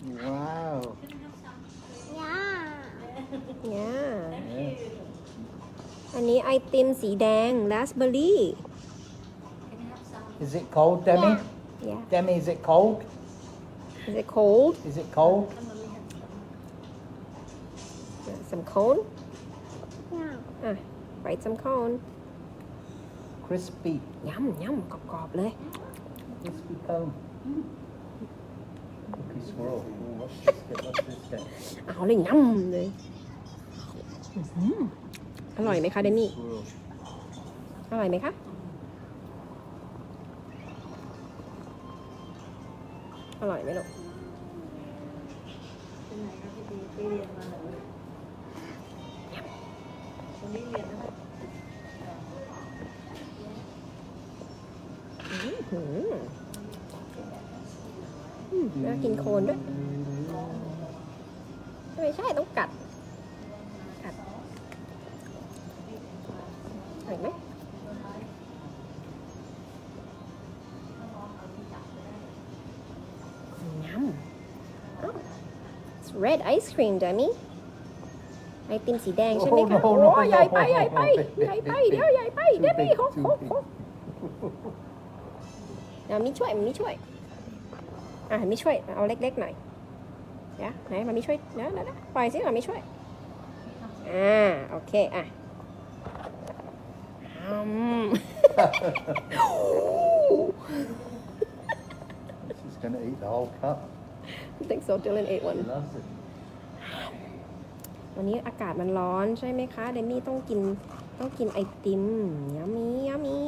Wow. Yeah. เนี่ย Yeah. อันนี้ไอติมสีแดงราสเบอร์รี่ Is it cold, Demi? yeah Demi, is it cold? is it cold Is it cold? some cone Yeah. อะ write some cone Crispy. ยำยำกรอบๆเลย Crispy cone. เอาเลยยำเลยอร่อยไหมคะเดมี่ อร่อยไหมคะ อร่อยไหมลูกเป็นไหนครับพี่ดีไปเรียนมาเหรอวันนี้เรียนนะคะอื้อหืออืมน่ากินโคนด้วย ไม่ใช่ต้องกัด กัดเห็นไหมยำอ้าว It's red ice cream dummy ไอติมสีแดงใช่ไหมคะ Oh, โอ้ no, no, ใหญ่ไป no, ใหญ่ไป no, ใหญ่ไปเดี๋ยวใหญ่ไปเดมี่หกหกหกเดี๋ยวมีช่วยมีช่วย อะมีช่วย เอาเล็กๆหน่อยเดี๋ยวไหนมามีช่วยเดี๋ยวเดี๋ยวเดี๋ยวปล่อยสิมามีช่วย อ่า โอเค อะอืม She's going to eat the whole cup. I think so Dylan ate She one loves it. วันนี้อากาศมันร้อนใช่ไหมคะ เดมี่ต้องกินต้องกินไอติมยามียามี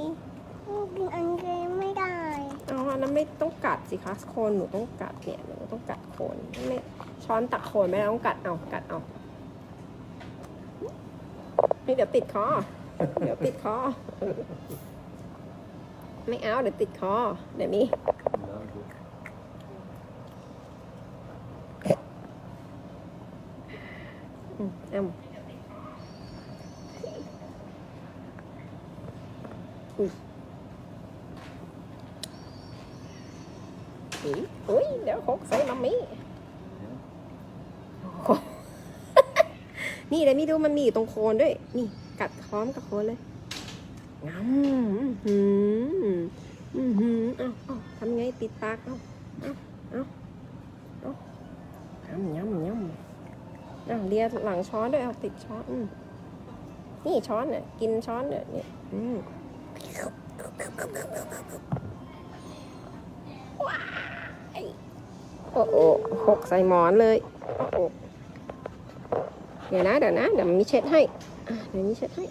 กินอั นเกมไม่ได้อ๋ออันนั้นไม่ต้องกัดสิคะโคนหนูต้องกัดเนี่ยหนูต้องกัดโคนไม่ช้อนตักโคนไม่ได้ต้องกัดเอากัดเอานี่เดี๋ยวติดคอเดี๋ยวติดคอไม่เอาเดี๋ยวติดคอเดี๋ยวนี้อืมอ้ำ อุ้ยอุ๊ยอุ้ยเดี๋ยวหกใส่มัมมี่โอ้นี่เดี๋ยวมีดูมันมีอยู่ตรงโคนด้วย นี่ กัดพร้อมกับโคนเลยงำอื้อหืมอือหือเอ้าเอ้าทำไงปิดปากเอ้าเอ้าเอ้าเอ้ายำยำยำอะเลียหลังช้อนด้วยเอาติดช้อนอืมนี่ช้อนเนี่ยกินช้อนเนี่ยเนี่ยอืมว้าย โอ้โอ้หกใส่หมอนเลยโอ้โอ้เดี๋ยวนะเดี๋ยวนะเดี๋ยวมีเช็ดให้เดี๋ยวมีเช็ดให้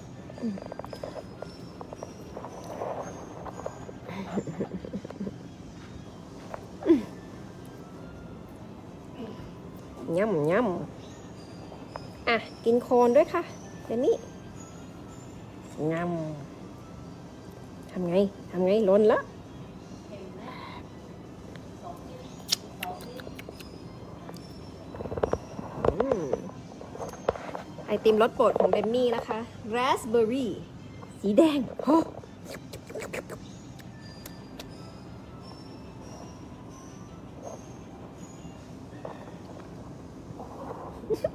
ย่ำย่ำอะ กินโคนด้วยค่ะ เดี๋ยวนี้งำทำไง ทำไง ล้นแล้ว ไอติมรสโปรดของเดมมี่นะคะราสเบอร์รี่สีแดงโอ้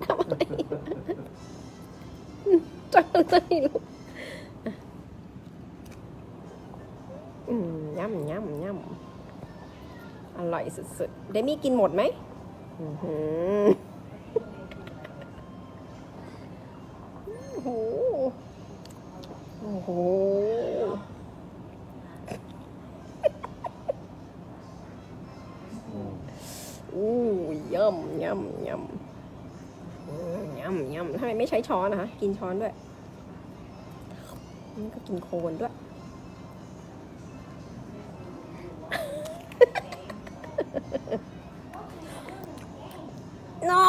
ทำอะไรจังอะไรลูกย่ำย่ำย่ำอร่อยสุดๆ เดมี่กินหมดไหมอือหือโห โอ้โห อู้ย่ำย่ำย่ำอืมยำยำทำไมไม่ใช้ช้อนนะคะ กินช้อนด้วย นี่ก็กินโคนด้วยนอ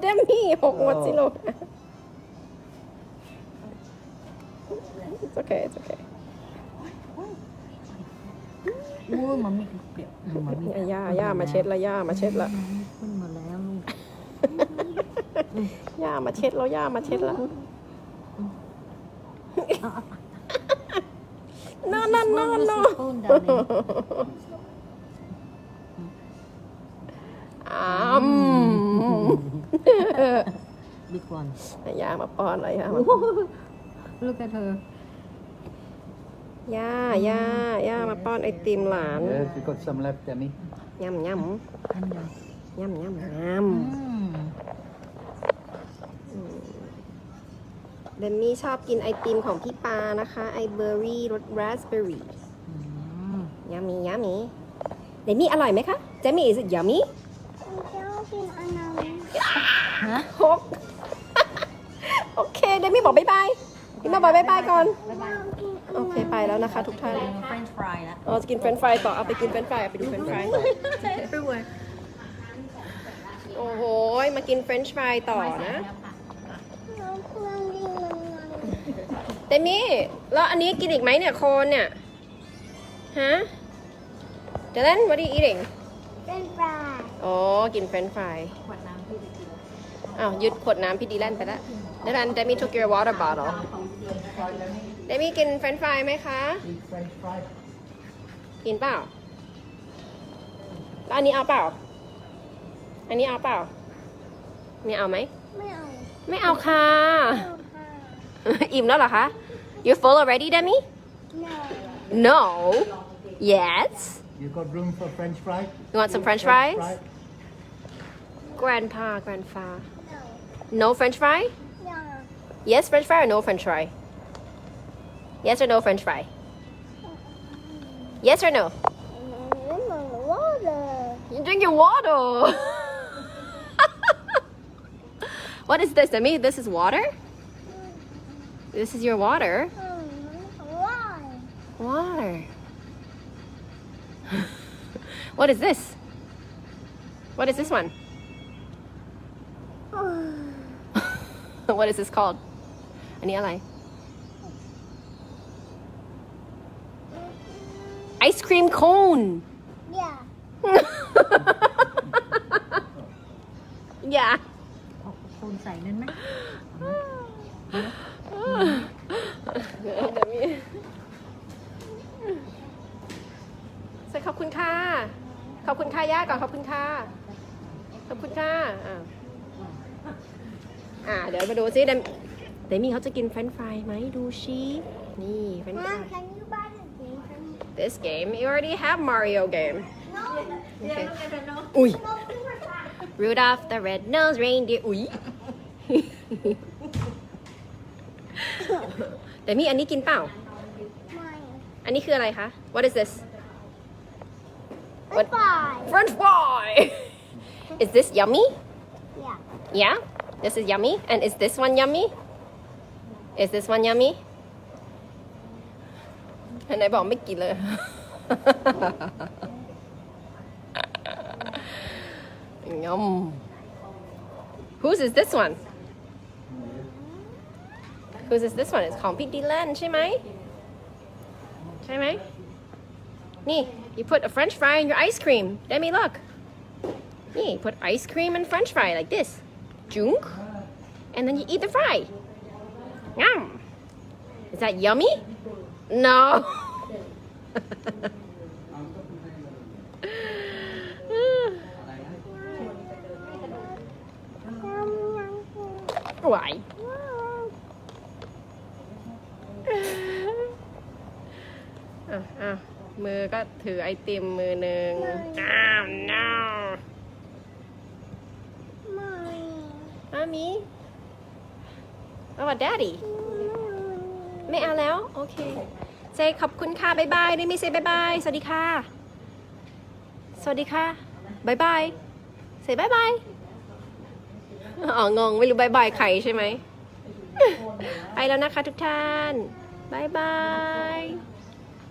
เดมมี่หกหมดสิลูก okay it's okay โอ้ยมันมีเปียกมันมีอะย่าย่ามาเช็ดละย่ามาเช็ดละ ขึ้นมาแล้วลูกย่ามาเช็ดแล้วย่ามาเช็ดละ no no no no ต้นดาวเนี่ยอ่าเออ Big one ยามาป้อนอะไรยามาป้อน Look at her ย่าย่าย่ามาป้อนไอติมหลาน Yes, you got some left, Demi. ยำยำ and then ยำยำย mm. ำเดมมี่ชอบกินไอติมของพี่ปานะคะ ไอเบอร์รี่รสราสเบอร์รี่ Mm. ยำมียำมีเดมมี่อร่อยไหมคะเดมมี่ is it yummy เจ้ากินอันนั้นฮะหกโอเคเดมมี่บอกบ๊ายบาย พี่มาบอกบ๊ายบายก่อนเจ้ากินอันโอนั้นเคไปแล้วนะคะ ทุกท่าน French fry ละเราจะกินเฟรนช์ฟรายต่อเอาไปกินเฟรนช์ฟรายเอาไปดูเฟรนช์ฟราย everywhere โอ้โห มากินเฟรนช์ฟรายต่อนะเราเพื่อนกินมันมันเดมี่ แล้วอันนี้กินอีกไหมเนี่ยโคนเนี่ย ฮะเดลัน what are you eating เป็นปลาอ๋อ กินเฟรนช์ฟรายขวดน้ำที่ไปกินอ้าวยึดขวดน้ำพี่ดีแลนไปแล้วเดลันเดมี่ took your water bottle เดมี่กินเฟรนช์ฟรายไหมคะ Eat French fry. กินเปล่าแล้วอันนี้เอาเปล่า อันนี้เอาเปล่านี่เอาไหม ไม่เอาไม่เอาค่ะไม่เอาค่ะ อิ่มแล้วเหรอคะ you full already Demi no no yes You got room for French fry? you want some French fries grandpa grandpa no no French fry no yes French fry or no French fry yes or no French fry yes or no น้ำมันว่าเลย you drink your water what is this Demi this is water this is your water อืมว่า Water. what is this? What is this one? what is this called? อันนี้อะไร Ice cream cone. อย่า yeah. เอาโคนใส่นั่นไหม ใส่ขอบคุณค่ะ ขอบคุณค่ะย่าก่อนขอบคุณค่ะ ขอบคุณค่ะ อ่าอ่าเดี๋ยวมาดูซิเดมเดมี่เขาจะกินเฟรนช์ฟรายไหมดูชีนี่เฟรนช์ฟมาราย can you This game, you already have Mario game. no Okay. อุ้ย Rudolph the red-nosed reindeer อุ้ย แต่มีอันนี้กินเปล่า ไม่ อันนี้คืออะไรคะ What is this ไม่ปล่อย French fry Is this yummy อย่า Yeah This is yummy and is this one yummy Is this one yummy อัน ไหนบอกไม่กินเลย Yum. Whose is this one? Whose is this one? It's ของพี่ดิแลนใช่ไหม ใช่ไหม นี่ you put a french fry in your ice cream Demi look นี่ put ice cream and french fry like this junk and then you eat the fry Yum. Is that yummy? No. ไหวอะอะมือก็ถือไอติมมือหนึ่งอ้าว no ไม่มามีเอาว่า daddy ไม่เอาแล้ว โอเคเซขอบคุณค่ะบ๊ายบายได้มีเซบ๊ายบายสวัสดีค่ะ สวัสดีค่ะบ๊ายบายเซบ๊ายบายอ๋องงไม่รู้บ๊ายบายใครใช่ไหมไปแล้วนะคะทุกท่านบ๊ายบาย